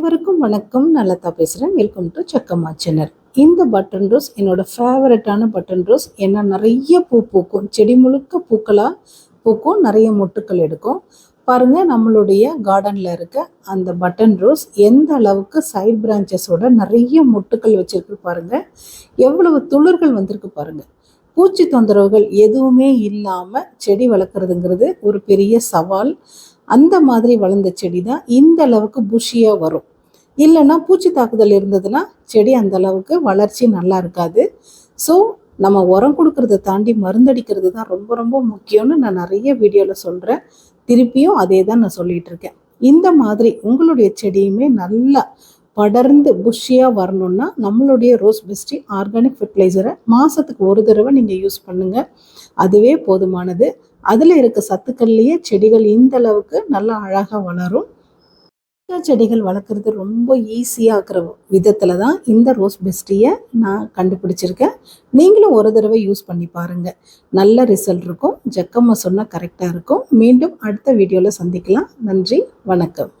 அனைவருக்கும் வணக்கம். நல்லதா பேசுகிறேன் வெல்கம் டு சக்கம்மா சேனல் இந்த பட்டன் ரோஸ் என்னோட ஃபேவரட்டான பட்டன் ரோஸ் ஏன்னா நிறைய பூ பூக்கும். செடி முழுக்க பூக்களாக பூக்கும். நிறைய மொட்டுக்கள் எடுக்கும். பாருங்க நம்மளுடைய கார்டனில் இருக்க அந்த பட்டன் ரோஸ் எந்த அளவுக்கு சைட் பிரான்ச்சஸோட நிறைய மொட்டுக்கள் வச்சுருக்கு பாருங்கள் எவ்வளவு துளிர்கள் வந்திருக்கு பாருங்க. பூச்சி தொந்தரவுகள் எதுவுமே இல்லாமல் செடி வளர்க்குறதுங்கிறது ஒரு பெரிய சவால். அந்த மாதிரி வளர்ந்த செடி தான் இந்த அளவுக்கு புஷியாக வரும். இல்லைன்னா பூச்சி தாக்குதல் இருந்ததுன்னா செடி அந்த அளவுக்கு வளர்ச்சி நல்லா இருக்காது. ஸோ நம்ம உரம் கொடுக்கறத தாண்டி மருந்தடிக்கிறது தான் ரொம்ப ரொம்ப முக்கியம்னு நான் நிறைய வீடியோவில் சொல்கிறேன் திருப்பியும் அதே தான் நான் சொல்லிகிட்டு இருக்கேன். இந்த மாதிரி உங்களுடைய செடியுமே நல்லா படர்ந்து புஷ்ஷியாக வரணும்னா நம்மளுடைய ரோஸ் பெஸ்டி ஆர்கானிக் ஃபெர்டிலைசரை மாதத்துக்கு ஒரு தடவை நீங்கள் யூஸ் பண்ணுங்கள் அதுவே போதுமானது. அதில் இருக்க சத்துக்கள்லேயே செடிகள் இந்த அளவுக்கு நல்லா அழகாக வளரும். செடிகள் வளர்க்குறது ரொம்ப ஈஸியாக இருக்கிற விதத்தில் தான் இந்த ரோஸ் பெஸ்டியை நான் கண்டுபிடிச்சிருக்கேன். நீங்களும் ஒரு தடவை யூஸ் பண்ணி பாருங்கள் நல்ல ரிசல்ட் இருக்கும். ஜக்கம்மா சொன்னால் கரெக்டாக இருக்கும். மீண்டும் அடுத்த வீடியோவில் சந்திக்கலாம். நன்றி. வணக்கம்.